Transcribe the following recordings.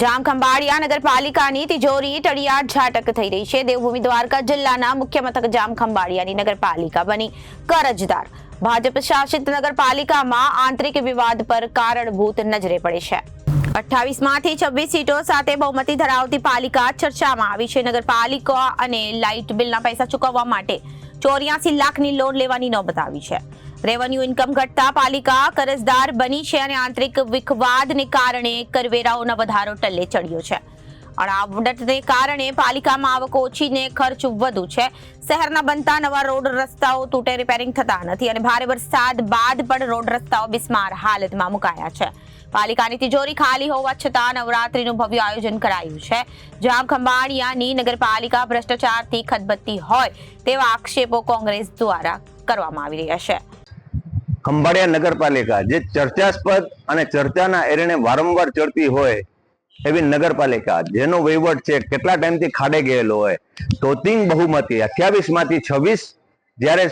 જામ ખંભાળિયા નગરપાલિકાની તિજોરી ટળિયાટ ઝાટક થઈ રહી છે. દેવભૂમિ દ્વારકા જિલ્લાના મુખ્ય મથક જામ ખંભાળિયાની નગરપાલિકા બની કરજદાર. ભાજપ શાસિત નગરપાલિકામાં આંતરિક વિવાદ પર કારણભૂત નજરે પડે છે. અઠ્ઠાવીસમાંથી છવ્વીસ સીટો સાથે બહુમતી ધરાવતી પાલિકા ચર્ચામાં આવી છે. નગરપાલિકા અને લાઇટ બિલના પૈસા ચૂકવવા માટે ચોર્યાસી લાખની લોન લેવાની નોબત આવી છે. રેવન્યુ ઇન્કમ ઘટતા પાલિકા કરજદાર બની છે અને આંતરિક વિખવાદને કારણે કરવેરાઓનો વધારો ટલ્લે ચડ્યો છે. અણાવડતને કારણે પાલિકામાં આવક ઓછી ને ખર્ચ વધુ છે. શહેરના બનતા નવા રોડ રસ્તાઓ તૂટે રિપેરિંગ થતા નથી અને ભારે વરસાદ બાદ પણ રોડ રસ્તાઓ બિસ્માર હાલતમાં મુકાયા છે. પાલિકાની તિજોરી ખાલી હોવા છતાં નવરાત્રીનું ભવ્ય આયોજન કરાયું છે. જ્યાં ખંભાળિયાની નગરપાલિકા ભ્રષ્ટાચારથી ખદબત્તી હોય તેવા આક્ષેપો કોંગ્રેસ દ્વારા કરવામાં આવી રહ્યા છે. ખંભાળિયા નગરપાલિકા, જે ચર્ચાસ્પદ અને ચર્ચાના એરણે વારંવાર ચડતી હોય એવી નગરપાલિકા, જેનો વહીવટ છે કેટલા ટાઈમથી ખાડે ગયેલો હોય. તોતિંગ બહુમતી અઠ્યાવીસમાંથી છવ્વીસ જ્યારે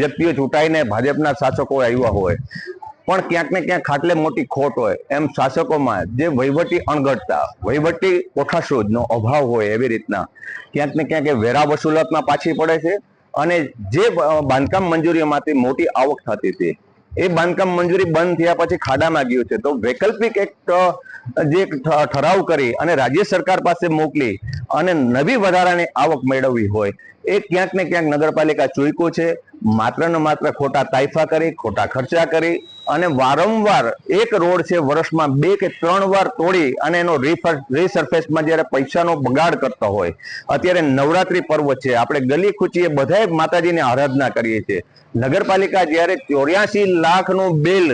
વ્યક્તિઓ ચૂંટાઈને ભાજપના શાસકો આવ્યા હોય. પણ ક્યાંક ને ક્યાંક ખાટલે મોટી ખોટ હોય. એમ શાસકોમાં જે વહીવટી અણઘડતા, વહીવટી કોઠાસૂઝનો અભાવ હોય એવી રીતના, ક્યાંક ને ક્યાંક વેરા વસૂલાતમાં પાછી પડે છે. અને જે બાંધકામ મંજૂરીમાંથી મોટી આવક થતી હતી, એ બાંધકામ મંજૂરી બંધ થયા પછી ખાડામાં ગયું છે. તો વૈકલ્પિક એક જે ઠરાવ કરી અને રાજ્ય સરકાર પાસે મોકલી અને નવી વધારાની આવક મેળવવી હોય, એ ક્યાંક ને ક્યાંક નગરપાલિકા ચૂક્યું છે. માત્ર ને માત્ર ખોટા તાઇફા કરી, ખોટા ખર્ચા કરી અને વારંવાર એક રોડ છે વર્ષમાં બે કે ત્રણ વાર તોડી અને એનો રીસર્ફેસમાં જ્યારે પૈસાનો બગાડ કરતા હોય. અત્યારે નવરાત્રી પર્વ છે. આપણે ગલી ખુચીએ બધાએ માતાજીની આરાધના કરીએ છીએ. નગરપાલિકા જ્યારે ચોર્યાસી લાખનું બિલ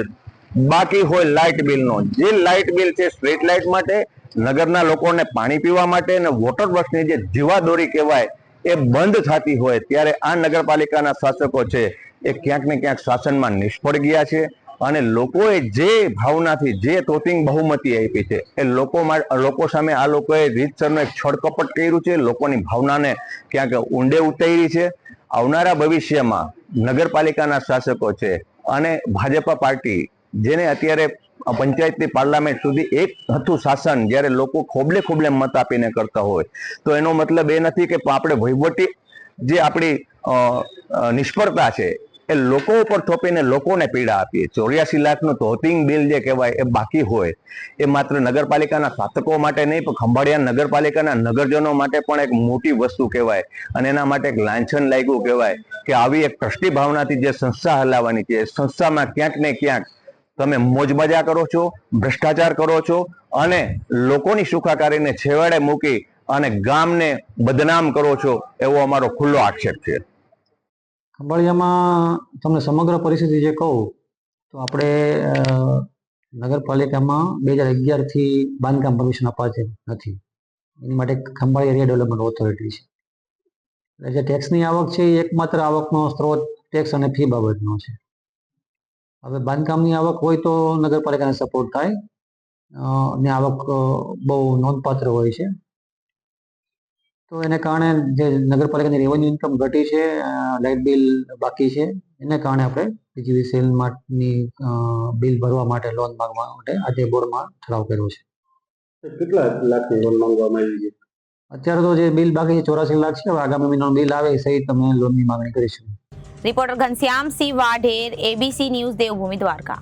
બાકી હોય લાઇટ બિલનો, જે લાઇટ બિલ છે સ્ટ્રીટ લાઇટ માટે, નગરના લોકોને પાણી પીવા માટે અને વોટર વર્ક્સની જે જીવાદોરી કહેવાય એ બંધ થતી હોય ત્યારે આ નગરપાલિકાના શાસકો છે એ ક્યાંક ને ક્યાંક શાસનમાં નિષ્ફળ ગયા છે. અને લોકોએ જે ભાવનાથી, જે તોતિંગ બહુમતી આપી છે, એ લોકો લોકો સામે આ લોકોએ રીતસરનું એક છળકપટ કર્યું છે, લોકોની ભાવનાને ક્યાંક ઊંડે ઉતારી છે. આવનારા ભવિષ્યમાં નગરપાલિકાના શાસકો છે અને ભાજપા પાર્ટી, જેને અત્યારે પંચાયતની પાર્લામેન્ટ સુધી એક હતું શાસન, જ્યારે લોકો ખોબલે ખોબલે મત આપીને કરતા હોય. તો એનો મતલબ એ નથી કે આપણે વહીવટી, જે આપણી નિષ્ફળતા છે એ લોકો ઉપર થોપીને લોકોને પીડા આપીએ ચોર્યાસી લાખનું ધોતિંગ બિલ જે કહેવાય એ બાકી હોય. એ માત્ર નગરપાલિકાના શાસકો માટે નહીં, પણ ખંભાળિયા નગરપાલિકાના નગરજનો માટે પણ એક મોટી વસ્તુ કહેવાય. અને એના માટે એક લાંછન લાગ્યું કહેવાય કે આવી એક ટ્રસ્ટી ભાવનાથી જે સંસ્થા હલાવવાની છે સંસ્થામાં ક્યાંક ને ક્યાંક તમે મોજ મજા કરો છો, ભ્રષ્ટાચાર કરો છો અને લોકોની સુખાકારીને છેવાડે મૂકી અને ગામને બદનામ કરો છો એવો અમારો ખુલ્લો આક્ષેપ છે. ખંભાળિયામાં તમને સમગ્ર પરિસ્થિતિ જે કહું, તો આપણે નગરપાલિકામાં બે હજાર અગિયારથી બાંધકામ પરમિશન અપાતી નથી. એની માટે ખંભાળિયા એરિયા ડેવલપમેન્ટ ઓથોરિટી છે. એટલે જે ટેક્સની આવક છે એ એકમાત્ર આવકનો સ્ત્રોત ટેક્સ અને ફી બાબતનો છે. હવે બાંધકામની આવક હોય તો નગરપાલિકાને સપોર્ટ થાય ને આવક બહુ નોંધપાત્ર હોય છે. તો એને કારણે જે નગરપાલિકાની રેવન્યુ ઇન્કમ ઘટી છે લાઇટ બિલ બાકી છે એને કારણે આપણે પીજીવીસીએલની બિલ ભરવા માટે લોન માંગવા માટે આજે બોર્ડમાં ઠરાવ કર્યો છે. કેટલા લાખની લોન માંગવામાં આવી છે? અત્યારે તો જે બિલ બાકી છે ચોરાસી લાખ છે હવે આગામી મહિનાનું બિલ આવે એ સહિત અમે લોનની માંગણી કરીશું. Reporter Ghanshyam Singh Vadher ABC news Devbhumi Dwarka.